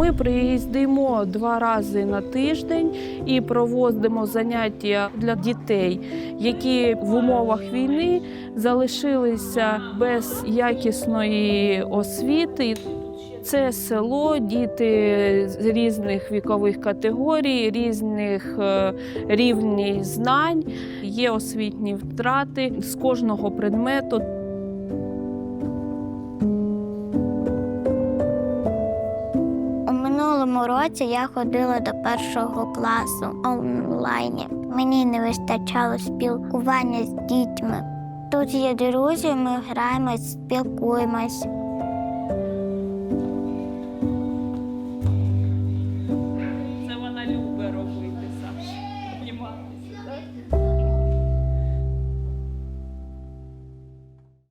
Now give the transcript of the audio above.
Ми приїздимо два рази на тиждень і проводимо заняття для дітей, які в умовах війни залишилися без якісної освіти. Це село, діти з різних вікових категорій, різних е, рівнів знань. Є освітні втрати з кожного предмету. тому році я ходила до першого класу онлайні. Мені не вистачало спілкування з дітьми. Тут є друзі, ми граємо, спілкуємось. Це вона любить робити, Саша. Обніматися.